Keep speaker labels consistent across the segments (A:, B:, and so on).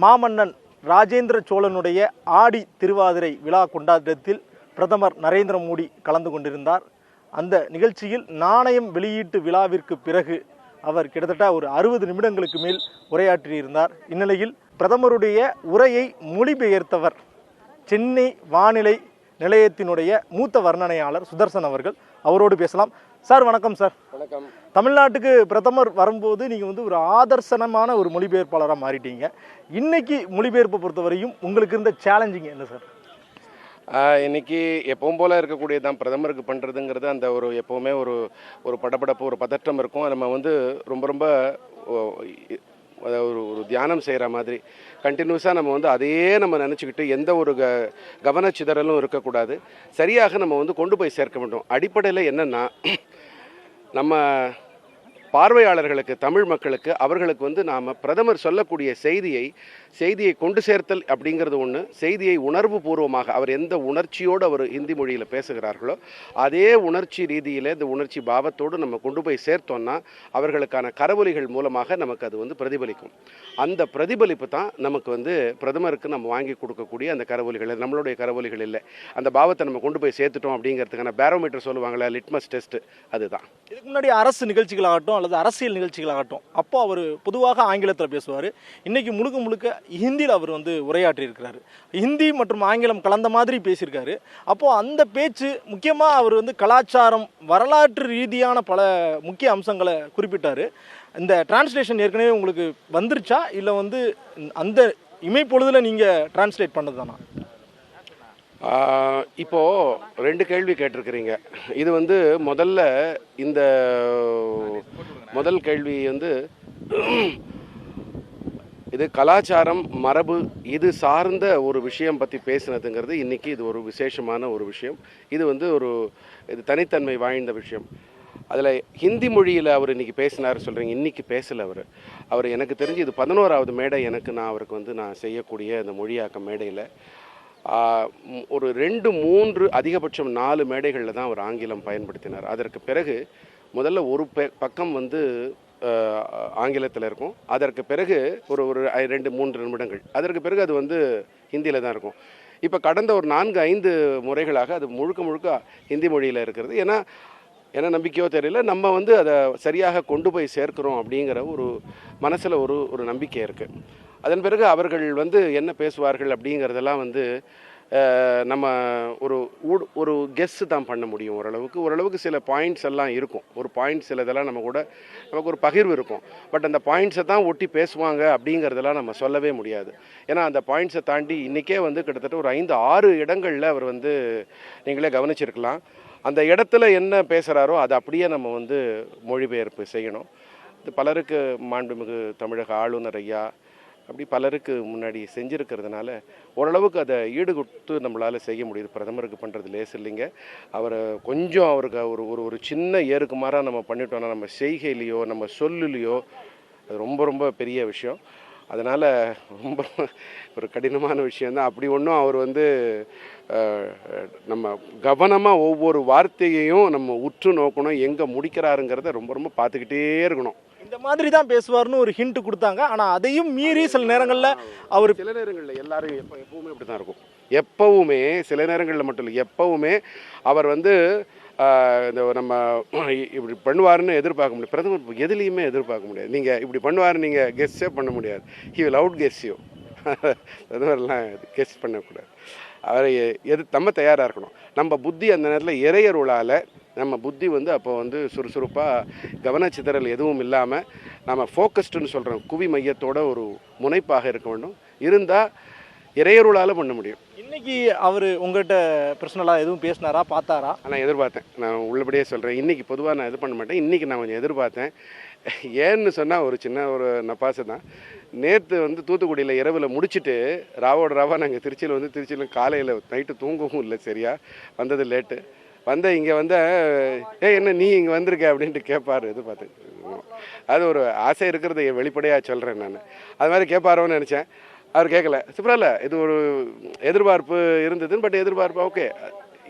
A: மாமன்னன் ராஜேந்திர சோழனுடைய ஆடி திருவாதிரை விழா கொண்டாட்டத்தில் பிரதமர் நரேந்திர மோடி கலந்து கொண்டிருந்தார். அந்த நிகழ்ச்சியில் நாணயம் வெளியீட்டு விழாவிற்கு பிறகு அவர் கிட்டத்தட்ட ஒரு அறுபது நிமிடங்களுக்கு மேல் உரையாற்றியிருந்தார். இந்நிலையில் பிரதமருடைய உரையை மொழிபெயர்த்தவர் சென்னை வானிலை நிலையத்தினுடைய மூத்த வர்ணனையாளர் சுதர்சன் அவர்கள். அவரோடு பேசலாம். சார் வணக்கம் சார்.
B: வணக்கம்.
A: தமிழ்நாட்டுக்கு பிரதமர் வரும்போது நீங்கள் வந்து ஒரு ஆதர்சனமான ஒரு மொழிபெயர்ப்பாளராக மாறிட்டீங்க. இன்னைக்கு மொழிபெயர்ப்பை பொறுத்தவரையும் உங்களுக்கு இருந்த சேலஞ்சிங் என்ன சார்?
B: ஆஹ் இன்னைக்கு எப்பவும் போல இருக்கக்கூடியது தான் பிரதமருக்கு பண்ணுறதுங்கிறது அந்த ஒரு எப்போவுமே ஒரு ஒரு படபடப்பு ஒரு பதற்றம் இருக்கும். நம்ம வந்து ரொம்ப ரொம்ப ஒரு ஒரு தியானம் செய்கிற மாதிரி. கண்டினியூஸாக நம்ம வந்து அதையே நம்ம நினச்சிக்கிட்டு எந்த ஒரு க கவனச்சிதறலும் இருக்கக்கூடாது. சரியாக நம்ம வந்து கொண்டு போய் சேர்க்க வேண்டும். அடிப்படையில் என்னென்னா நம்ம பார்வையாளர்களுக்கு தமிழ் மக்களுக்கு அவர்களுக்கு வந்து நாம் பிரதமர் சொல்லக்கூடிய செய்தியை செய்தியை கொண்டு சேர்த்தல் அப்படிங்கிறது ஒன்று செய்தியை உணர்வு பூர்வமாக அவர் எந்த உணர்ச்சியோடு அவர் ஹிந்தி மொழியில் பேசுகிறார்களோ அதே உணர்ச்சி ரீதியில் இந்த உணர்ச்சி பாவத்தோடு நம்ம கொண்டு போய் சேர்த்தோம்னா அவர்களுக்கான கரவொலிகள் மூலமாக நமக்கு அது வந்து பிரதிபலிக்கும். அந்த பிரதிபலிப்பு தான் நமக்கு வந்து பிரதமருக்கு நம்ம வாங்கி கொடுக்கக்கூடிய அந்த கரவொலிகள். நம்மளுடைய கரவொலிகள் இல்லை. அந்த பாவத்தை நம்ம கொண்டு போய் சேர்த்துட்டோம் அப்படிங்கிறதுக்கான பேரோமீட்டர் சொல்லுவாங்களே லிட்மஸ் டெஸ்ட் அதுதான்.
A: இதுக்கு முன்னாடி அரசு நிகழ்ச்சிகளாகட்டும் அல்லது அரசியல் நிகழ்ச்சிகளாகட்டும். அப்போ அவர் பொதுவாக ஆங்கிலத்தில் பேசுவார். இன்றைக்கி முழுக்க முழுக்க ஹிந்தியில் அவர் வந்து உரையாற்றியிருக்கிறார் ஹிந்தி மற்றும் ஆங்கிலம் கலந்த மாதிரி பேசியிருக்காரு. அப்போது அந்த பேச்சு முக்கியமாக அவர் வந்து கலாச்சாரம் வரலாற்று ரீதியான பல முக்கிய அம்சங்களை குறிப்பிட்டார். இந்த டிரான்ஸ்லேஷன் ஏற்கனவே உங்களுக்கு வந்துருச்சா? இல்லை வந்து அந்த இமைப்பொழுதில் நீங்கள் டிரான்ஸ்லேட் பண்ணது தானா
B: இப்போது ரெண்டு கேள்வி கேட்டிருக்கிறீங்க. இது வந்து முதல்ல இந்த முதல் கேள்வி வந்து இது கலாச்சாரம் மரபு இது சார்ந்த ஒரு விஷயம் பற்றி பேசுனதுங்கிறது இன்றைக்கி இது ஒரு விசேஷமான ஒரு விஷயம். இது வந்து ஒரு இது தனித்தன்மை வாய்ந்த விஷயம். அதில் ஹிந்தி மொழியில் அவர் இன்றைக்கி பேசினார் சொல்கிறீங்க இன்றைக்கி பேசலை அவர். அவர் எனக்கு தெரிஞ்சு இது பதினோராவது மேடை எனக்கு நான் அவருக்கு வந்து நான் செய்யக்கூடிய அந்த மொழியாக்க மேடையில். ஒரு ரெண்டு மூன்று அதிகபட்சம் நாலு மேடைகளில் தான் அவர் ஆங்கிலம் பயன்படுத்தினார். அதற்கு பிறகு முதல்ல ஒரு பெ- பக்கம் வந்து ஆங்கிலத்தில் இருக்கும். அதற்கு பிறகு ஒரு ஒரு ஐ- ரெண்டு மூன்று நிமிடங்கள். அதற்கு பிறகு அது வந்து ஹிந்தியில் தான் இருக்கும். இப்போ கடந்த ஒரு நான்கு ஐந்து முறைகளாக அது முழுக்க முழுக்க ஹிந்தி மொழியில் இருக்கிறது. ஏன்னா என்ன நம்பிக்கையோ தெரியல. நம்ம வந்து அதை சரியாக கொண்டு போய் சேர்க்கிறோம் அப்படிங்கிற ஒரு மனசில் ஒரு ஒரு நம்பிக்கை இருக்குது அதன் பிறகு அவர்கள் வந்து என்ன பேசுவார்கள் அப்படிங்கிறதெல்லாம் வந்து நம்ம ஒரு ஊடு ஒரு கெஸ்ஸு தான் பண்ண முடியும் ஓரளவுக்கு. ஓரளவுக்கு சில பாயிண்ட்ஸ் எல்லாம் இருக்கும். ஒரு பாயிண்ட்ஸ் சில இதெல்லாம் நம்ம கூட நமக்கு ஒரு பகிர்வு இருக்கும். பட் அந்த பாயிண்ட்ஸை தான் ஒட்டி பேசுவாங்க அப்படிங்கிறதெல்லாம் நம்ம சொல்லவே முடியாது. ஏன்னா அந்த பாயிண்ட்ஸை தாண்டி இன்றைக்கே வந்து கிட்டத்தட்ட ஒரு ஐந்து ஆறு இடங்களில் அவர் வந்து நீங்களே கவனிச்சிருக்கலாம். அந்த இடத்துல என்ன பேசுகிறாரோ அதை அப்படியே நம்ம வந்து மொழிபெயர்ப்பு செய்யணும். இது பலருக்கு மாண்புமிகு தமிழக ஆளுநர் ஐயா அப்படி பலருக்கு முன்னாடி செஞ்சுருக்கிறதுனால ஓரளவுக்கு அதை ஈடுகொடுத்து நம்மளால் செய்ய முடியுது. பிரதமருக்கு பண்ணுறது லேஸ் இல்லைங்க. அவரை கொஞ்சம் அவருக்கு ஒரு ஒரு ஒரு சின்ன ஏறுக்குமாறாக நம்ம பண்ணிட்டோம்னா நம்ம செய்கையிலையோ நம்ம சொல்லுலையோ அது ரொம்ப ரொம்ப பெரிய விஷயம். அதனால் ரொம்ப ஒரு கடினமான விஷயந்தான் அப்படி ஒன்றும் அவர் வந்து நம்ம கவனமாக ஒவ்வொரு வார்த்தையையும் நம்ம உற்று நோக்கணும். எங்கே முடிக்கிறாருங்கிறத ரொம்ப ரொம்ப பார்த்துக்கிட்டே இருக்கணும்.
A: இந்த மாதிரி தான் பேசுவார்னு ஒரு ஹிண்ட் கொடுத்தாங்க. ஆனால் அதையும் மீறி சில நேரங்களில் அவர்
B: சில நேரங்களில் எல்லாரும் எப்போ எப்பவுமே அப்படி தான் இருக்கும். எப்பவுமே சில நேரங்களில் மட்டும் இல்லை எப்பவுமே அவர் வந்து இந்த நம்ம இப்படி பண்ணுவாருன்னு எதிர்பார்க்க முடியாது. பிரதமர் எதுலேயுமே எதிர்பார்க்க முடியாது. நீங்கள் இப்படி பண்ணுவாருன்னு நீங்கள் கெஸ்ஸே பண்ண முடியாது. He will out guess you பிரதமர்லாம் கெஸ் பண்ணக்கூடாது. அவரை எது நம்ம தயாராக இருக்கணும். நம்ம புத்தி அந்த நேரத்தில் இறையருளால் நம்ம புத்தி வந்து அப்போ வந்து சுறுசுறுப்பாக கவனச்சிதறல் எதுவும் இல்லாமல் நம்ம ஃபோக்கஸ்டுன்னு சொல்கிறோம் குவி மையத்தோட ஒரு முனைப்பாக இருக்க வேண்டும். இருந்தால் இறையருளால் பண்ண முடியும்.
A: இன்னைக்கு அவர் உங்கள்கிட்ட பர்சனலாக எதுவும் பேசினாரா? பார்த்தாரா?
B: நான் எதிர்பார்த்தேன். நான் உள்ளபடியே சொல்கிறேன் இன்றைக்கி பொதுவாக நான் இது பண்ண மாட்டேன். இன்றைக்கி நான் கொஞ்சம் எதிர்பார்த்தேன். ஏன்னு சொன்னால் ஒரு சின்ன ஒரு நப்பாசு தான். நேற்று வந்து தூத்துக்குடியில் இரவில் முடிச்சுட்டு ராவோட ராவா நாங்கள் திருச்சியில் வந்து திருச்சியில் காலையில் நைட்டு தூங்கவும் இல்லை சரியா. வந்தது லேட்டு வந்த இங்கே வந்த ஏ என்ன நீ இங்கே வந்திருக்க? அப்படின்ட்டு கேட்பாரு இது பார்த்தேன் அது ஒரு ஆசை இருக்கிறத வெளிப்படையாக சொல்கிறேன் நான். அது மாதிரி கேட்பாரோன்னு நினச்சேன். அவர் கேட்கல சுப்ரால இது ஒரு எதிர்பார்ப்பு இருந்ததுன்னு பட் எதிர்பார்ப்பு ஓகே.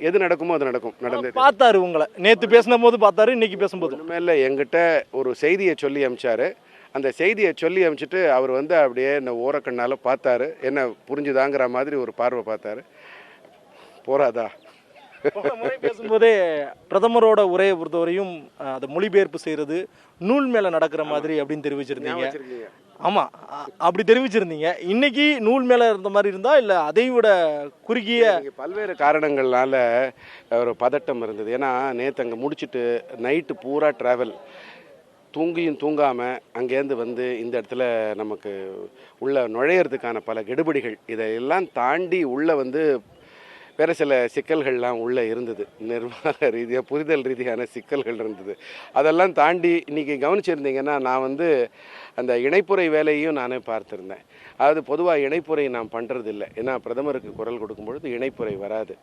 B: எது நடக்குமோ அது நடக்கும். நடந்தது.
A: பார்த்தாரு உங்களை. நேற்று பேசின போது பார்த்தாரு இன்னைக்கு பேசும்போது.
B: இல்லை எங்கிட்ட ஒரு செய்தியை சொல்லி அமிச்சாரு. அந்த செய்தியை சொல்லி அனுப்பிச்சிட்டு அவர் வந்து அப்படியே என்ன ஓரக்கண்ணால் பார்த்தாரு என்ன புரிஞ்சுதாங்கிற மாதிரி ஒரு பார்வை பார்த்தாரு. போறாதா?
A: முறை பேசும்போதே பிரதமரோட உரையை பொறுத்தவரையும் அதை மொழிபெயர்ப்பு செய்யறது நூல் மேல நடக்கிற மாதிரி அப்படின்னு தெரிவிச்சிருந்தீங்க.
B: வச்சிருக்கீங்க.
A: ஆமா. அ- அப்படி தெரிவிச்சிருந்தீங்க. இன்னைக்கு நூல் மேல இருந்த மாதிரி இருந்தா இல்ல அதை விட குறுகிய
B: பல்வேறு காரணங்கள்னால ஒரு பதட்டம் இருந்தது. ஏன்னா நேற்று அங்கே முடிச்சுட்டு நைட்டு பூரா ட்ராவல் தூங்கியும் தூங்காமல் அங்கேருந்து வந்து இந்த இடத்துல நமக்கு உள்ள நுழையிறதுக்கான பல கெடுபிடிகள் இதையெல்லாம் தாண்டி உள்ளே வந்து வேறு சில சிக்கல்கள்லாம் உள்ளே இருந்தது. நிர்வாக ரீதியாக புரிதல் ரீதியான சிக்கல்கள் இருந்தது. அதெல்லாம் தாண்டி இன்றைக்கி கவனிச்சிருந்தீங்கன்னா நான் வந்து அந்த இணைப்புரை வேலையும் நானே பார்த்துருந்தேன். அதாவது பொதுவாக இணைப்புரை நான் பண்ணுறதில்ல ஏன்னா பிரதமருக்கு குரல் கொடுக்கும் பொழுது இணைப்புரை வராது.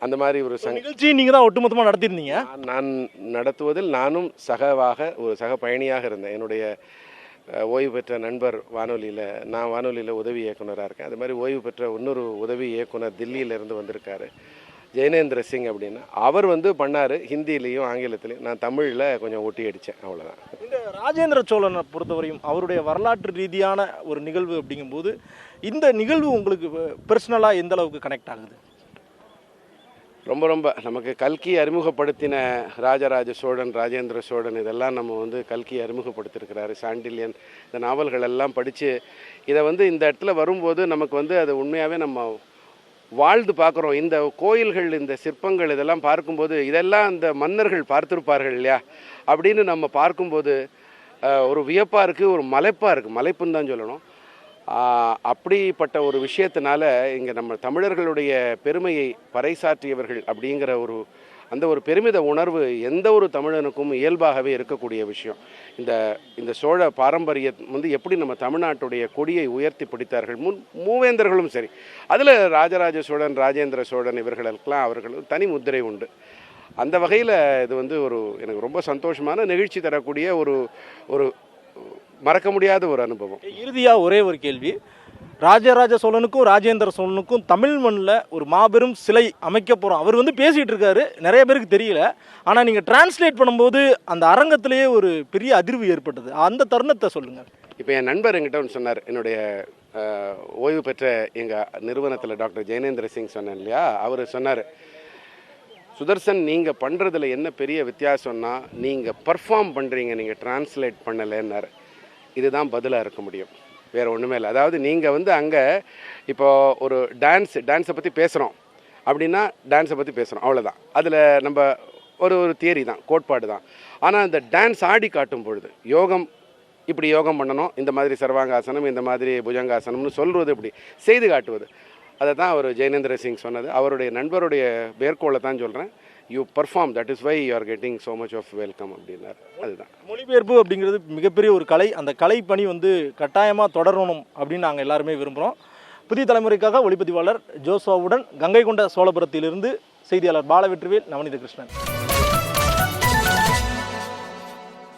B: அந்த மாதிரி ஒரு சங்
A: நிகழ்ச்சி நீங்க தான் ஒட்டுமொத்தமா நடத்திருந்தீங்க
B: நான் நடத்துவதில் நானும் சகவாக ஒரு சக பயணியாக இருந்தேன். என்னுடைய ஓய்வு பெற்ற நண்பர் வானொலியில் நான் வானொலியில் உதவி இயக்குனராக இருக்கேன். அது மாதிரி ஓய்வு பெற்ற இன்னொரு உதவி இயக்குனர் தில்லியிலேருந்து வந்திருக்காரு ஜெயனேந்திர சிங் அப்படின்னு. அவர் வந்து பண்ணார் ஹிந்திலையும் ஆங்கிலத்திலையும். நான் தமிழில் கொஞ்சம் ஒட்டி அடித்தேன் அவ்வளோதான்
A: இந்த ராஜேந்திர சோழனை பொறுத்தவரையும் அவருடைய வரலாற்று ரீதியான ஒரு நிகழ்வு அப்படிங்கும்போது இந்த நிகழ்வு உங்களுக்கு பர்சனலாக எந்த அளவுக்கு கனெக்ட் ஆகுது?
B: ரொம்ப ரொம்ப நமக்கு கல்கி அறிமுகப்படுத்தின ராஜராஜ சோழன் ராஜேந்திர சோழன் இதெல்லாம் நம்ம வந்து கல்கி அறிமுகப்படுத்தியிருக்கிறாரு. சாண்டில்யன் இந்த நாவல்கள் எல்லாம் படித்து இதை வந்து இந்த இடத்துல வரும்போது நமக்கு வந்து அது உண்மையாகவே நம்ம வாழ்ந்து பார்க்குறோம். இந்த கோயில்கள் இந்த சிற்பங்கள் இதெல்லாம் பார்க்கும்போது இதெல்லாம் அந்த மன்னர்கள் பார்த்துருப்பார்கள் இல்லையா? அப்படின்னு நம்ம பார்க்கும்போது ஒரு வியப்பாக இருக்குது ஒரு மலைப்பாக இருக்குது மலைப்புன்னு தான் சொல்லணும். அப்படிப்பட்ட ஒரு விஷயத்தினால இங்கே நம்ம தமிழர்களுடைய பெருமையை பறைசாற்றியவர்கள் அப்படிங்கிற ஒரு அந்த ஒரு பெருமித உணர்வு எந்த ஒரு தமிழனுக்கும் இயல்பாகவே இருக்கக்கூடிய விஷயம். இந்த இந்த சோழ பாரம்பரியம் வந்து எப்படி நம்ம தமிழ்நாட்டுடைய கொடியை உயர்த்தி பிடித்தார்கள்? முன் மூவேந்தர்களும் சரி. அதில் ராஜராஜ சோழன் ராஜேந்திர சோழன் இவர்களுக்கெல்லாம் அவர்கள் தனி முத்திரை உண்டு. அந்த வகையில் இது வந்து ஒரு எனக்கு ரொம்ப சந்தோஷமான நெகிழ்ச்சி தரக்கூடிய ஒரு ஒரு மறக்க முடியாத ஒரு அனுபவம்.
A: இறுதியா ஒரே ஒரு கேள்வி. ராஜராஜ சோழனுக்கும் ராஜேந்திர சோழனுக்கும் தமிழ் மண்ணில் ஒரு மாபெரும் சிலை அமைக்க போகிறோம் அவர் வந்து பேசிகிட்டு இருக்காரு. நிறைய பேருக்கு தெரியல. ஆனால் நீங்கள் டிரான்ஸ்லேட் பண்ணும்போது அந்த அரங்கத்திலேயே ஒரு பெரிய அதிர்வு ஏற்பட்டது. அந்த தருணத்தை சொல்லுங்கள்
B: இப்போ என் நண்பர் என்கிட்ட ஒன்று சொன்னார். என்னுடைய ஓய்வு பெற்ற எங்கள் நிறுவனத்தில் டாக்டர் ஜெயனேந்திர சிங் சொன்னேன் இல்லையா? அவர் சொன்னார் சுதர்சன் நீங்கள் பண்ணுறதுல என்ன பெரிய வித்தியாசம்னா நீங்கள் பர்ஃபார்ம் பண்ணுறீங்க நீங்கள் டிரான்ஸ்லேட் பண்ணலைன்னாரு. இதுதான் பதிலாக இருக்க முடியும். வேறு ஒன்றுமே இல்லை. அதாவது நீங்கள் வந்து அங்கே இப்போ ஒரு டான்ஸ் டான்ஸை பற்றி பேசுகிறோம் அப்படின்னா டான்ஸை பற்றி பேசுகிறோம் அவ்வளோதான் அதில் நம்ம ஒரு ஒரு தியரி தான் கோட்பாடு தான். ஆனால் அந்த டான்ஸ் ஆடி காட்டும் பொழுது யோகம் இப்படி யோகம் பண்ணணும் இந்த மாதிரி சர்வாங்காசனம் இந்த மாதிரி புஜங்காசனம்னு சொல்கிறது இப்படி செய்து காட்டுவது. அதை தான் அவர் ஜெயனேந்திர சிங் சொன்னது. அவருடைய நண்பருடைய மேற்கோளை தான் சொல்கிறேன் you perform that is why you are getting so much of welcome அப்படின்னார். அதுதான்.
A: மொழிபெயர்ப்பு அப்படிங்கிறது மிகப்பெரிய ஒரு கலை. அந்த கலை பணி வந்து கட்டாயமாக தொடரணும் அப்படின்னு நாங்கள் எல்லாருமே விரும்புகிறோம் புதிய தலைமுறைக்காக ஒளிப்பதிவாளர் ஜோசுவாவுடன் கங்கை கொண்ட சோழபுரத்திலிருந்து செய்தியாளர் பாலவெற்றிவேல் நவநீத கிருஷ்ணன்.